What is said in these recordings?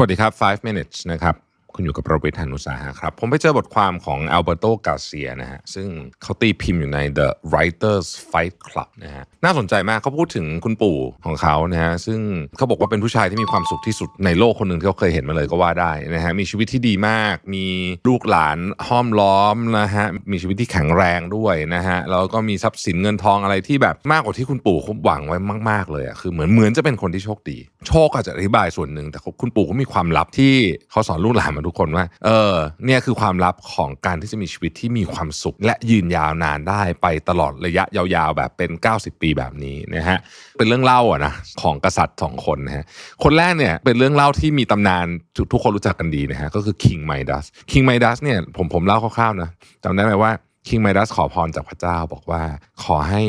วัสดีครับ 5 minutes นะครับ คุณอยู่กับประวิทยานุสาหะครับ ผมไปเจอบทความของอัลเบโตกาเซียนะฮะซึ่งเขาตีพิมพ์อยู่ใน The Writers Fight Club นะฮะน่าสนใจมากเขาพูดถึงคุณปู่ของเขานะฮะซึ่งเขาบอกว่าเป็นผู้ชายที่มีความสุขที่สุดในโลกคนหนึ่งที่เขาเคยเห็นมาเลยก็ว่าได้นะฮะมีชีวิตที่ดีมาก มีลูกหลานห้อมล้อมนะฮะมีชีวิตที่แข็งแรงด้วยนะฮะแล้วก็มีทรัพย์สินเงินทองอะไรที่แบบมากกว่าที่คุณปู่เขาหวังไว้มาก ๆเลยอะคือเหมือนเหมือนจะเป็นคนที่โชคดี โชคอาจจะอธิบายส่วนหนึ่งแต่คุณปู่ก็มีความลับที่เขาสอนลูกหลานมาทุกคนว่า เออ เนี่ยคือความลับของการที่จะมีชีวิตที่มีความสุข และยืนยาวนานได้ไปตลอดระยะยาวๆ แบบเป็น 90 ปีแบบนี้นะฮะ เป็นเรื่องเล่าอะนะของกษัตริย์สองคนนะฮะ คนแรกเนี่ยเป็นเรื่องเล่าที่มีตำนานทุกทุกคนรู้จักกันดีนะฮะก็คือ King Midas King Midas เนี่ยผมผมเล่าคร่าวๆนะจำได้ไหมว่า King Midas ขอพรจากพระเจ้าบอกว่าขอให้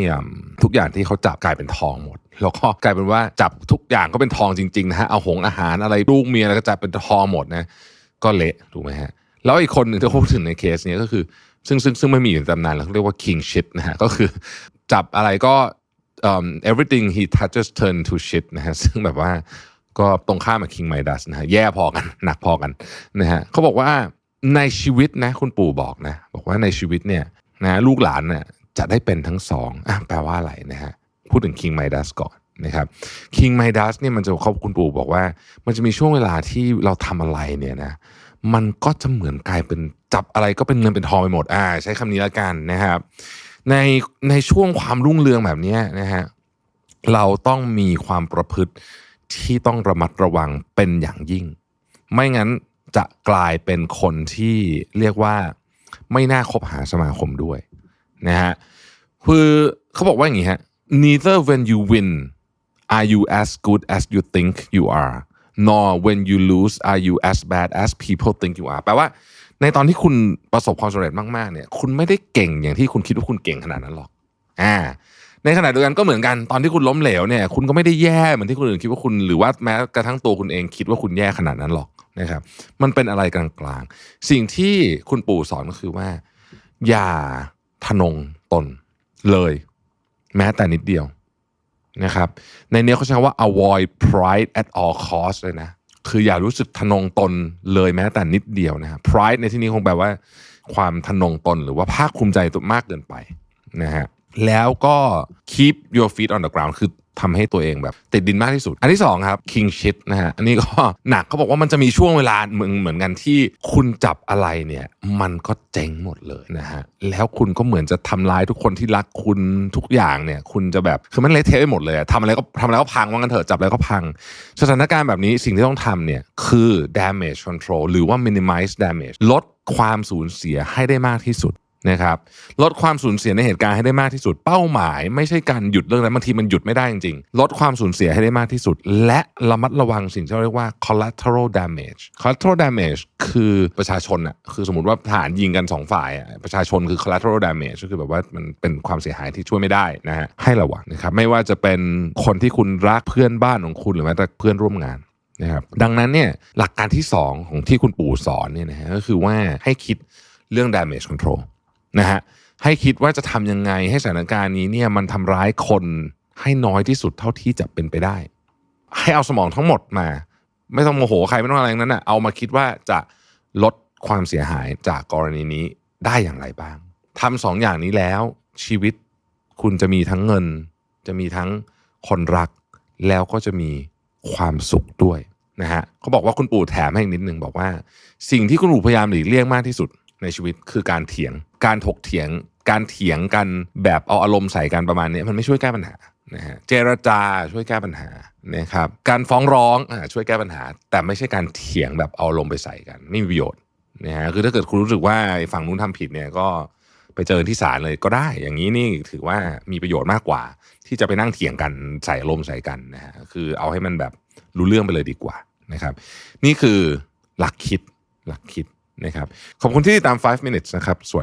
ทุกอย่างที่เขาจับกลายเป็นทองหมดแล้วก็กลายเป็นว่าจับทุกอย่างก็เป็นทองจริงๆนะฮะเอาหงอาหารอะไรลูกเมียอะไรก็จับเป็นทองหมดนะ ก็เละถูกไหมฮะแล้วอีกคนหนึ่งที่เขาพูดถึงในเคสเนี้ยก็คือ ซึ่งซึ่งซึ่งไม่มีอยู่ในตำนานแล้วเขาเรียกว่า king shit นะฮะก็คือจับอะไรก็ everything he touches turn to shit นะฮะซึ่งแบบว่าก็ตรงข้ามกับ king midas นะฮะแย่พอกัน หนักพอกันนะฮะเขาบอกว่าในชีวิตนะคุณปู่บอกนะ บอกว่าในชีวิตเนี่ยนะลูกหลานเนี่ยจะได้เป็นทั้งสองอแปลว่าอะไรนะฮะพูดถึง king midas ก่อน นะครับ king midas เนี่ยมันจะเขาคุณปู่บอกว่า มันจะมีช่วงเวลาที่เราทำอะไรเนี่ยนะมันก็จะเหมือนกลายเป็นจับอะไรก็เป็นเงินเป็นทองไปหมดอ่าใช้คำนี้ละกันนะครับในในช่วงความรุ่งเรืองแบบนี้นะฮะเราต้องมีความประพฤติที่ต้องระมัดระวังเป็นอย่างยิ่ง ไม่งั้นจะกลายเป็นคนที่เรียกว่าไม่น่าคบหาสมาคมด้วยนะฮะคือเขาบอกว่าอย่างนี้ฮะ neither when you win are you as good as you think you are nor when you lose are you as bad as people think you are แปลว่า ในตอนที่คุณประสบความสำเร็จมากๆเนี่ย คุณไม่ได้เก่งอย่างที่คุณคิดว่าคุณเก่งขนาดนั้นหรอก อ่า ในขณะเดียวกันก็เหมือนกันตอนที่คุณล้มเหลวเนี่ย คุณก็ไม่ได้แย่เหมือนที่คนอื่นคิดว่าคุณหรือว่าแม้กระทั่งตัวคุณเองคิดว่าคุณแย่ขนาดนั้นหรอกนะครับ มันเป็นอะไรกลางๆ สิ่งที่คุณปู่สอนก็คือว่า อย่าทะนงตนเลย แม้แต่นิดเดียว นะครับในเนี้ยเขาใช้คำว่า avoid pride at all cost เลยนะคืออย่ารู้สึกทะนงตนเลยแม้แต่นิดเดียวนะฮะ pride ในที่นี้คงแปลว่า ความทะนงตนหรือว่าภาคภูมิใจตัวมากเกินไปนะฮะ แล้วก็ keep your feet on the ground คือทำให้ตัวเองแบบติดดินมากที่สุด อันที่สองครับ king shit นะฮะ อันนี้ก็หนักเขาบอกว่ามันจะมีช่วงเวลาเหมือนเหมือนกันที่คุณจับอะไรเนี่ย มันก็เจ๊งหมดเลยนะฮะ แล้วคุณก็เหมือนจะทำลายทุกคนที่รักคุณทุกอย่างเนี่ย คุณจะแบบคือมันเละเทะไปหมดเลยทำอะไรก็ทำอะไรก็พังว่างันเถอะจับอะไรก็พัง สถานการณ์แบบนี้สิ่งที่ต้องทำเนี่ยคือ damage control หรือว่า minimize damage ลดความสูญเสียให้ได้มากที่สุด นะครับลดความสูญเสียในเหตุการณ์ให้ได้มากที่สุด เป้าหมาย ไม่ใช่การหยุดเรื่องนั้นบางทีมันหยุดไม่ได้จริงๆ ลดความสูญเสียให้ได้มากที่สุด และระมัดระวังสิ่งที่เรียกว่า collateral damage collateral damage คือประชาชนอะคือสมมติว่าทหารยิงกันสองฝ่ายอะประชาชนคือ collateral damage ก็คือแบบว่ามันเป็นความเสียหายที่ช่วยไม่ได้นะฮะให้ระวังนะครับไม่ว่าจะเป็นคนที่คุณรักเพื่อนบ้านของคุณหรือแม้แต่เพื่อนร่วมงานนะครับดังนั้นเนี่ยหลักการที่ 2 ของที่คุณปู่สอนเนี่ยนะฮะก็คือว่าให้คิดเรื่อง damage control นะฮะให้คิดว่าจะทำยังไงให้สถานการณ์นี้เนี่ยมันทำร้ายคนให้น้อยที่สุดเท่าที่จะเป็นไปได้ ให้เอาสมองทั้งหมดมา ไม่ต้องโมโหใครไม่ต้องอะไรทั้งนั้นนะเอามาคิดว่าจะลดความเสียหายจากกรณีนี้ได้อย่างไรบ้างทำสองอย่างนี้แล้ว ชีวิตคุณจะมีทั้งเงิน จะมีทั้งคนรัก แล้วก็จะมีความสุขด้วยนะฮะเขาบอกว่าคุณปู่แถมให้อีกนิดนึงบอกว่า สิ่งที่คุณปู่พยายามหลีกเลี่ยงมากที่สุดในชีวิตคือการเถียง การถกเถียงการเถียงกันแบบเอาอารมณ์ใส่กันประมาณนี้มันไม่ช่วยแก้ปัญหานะฮะเจรจาช่วยแก้ปัญหานะครับการฟ้องร้องอช่วยแก้ปัญหา แต่ไม่ใช่การเถียงแบบเอาอารมณ์ไปใส่กัน ไม่มีประโยชน์นะฮะคือถ้าเกิดคุณรู้สึกว่าฝั่งนู้นทำผิดเนี่ยก็ไปเจอที่ศาลเลยก็ได้ อย่างนี้นี่ถือว่ามีประโยชน์มากกว่า ที่จะไปนั่งเถียงกันใส่อารมณ์ใส่กันนะฮะคือเอาให้มันแบบรู้เรื่องไปเลยดีกว่านะครับ นี่คือหลักคิดหลักคิดนะครับขอบคุณที่ติดตาม 5 minutes นะครับสวัส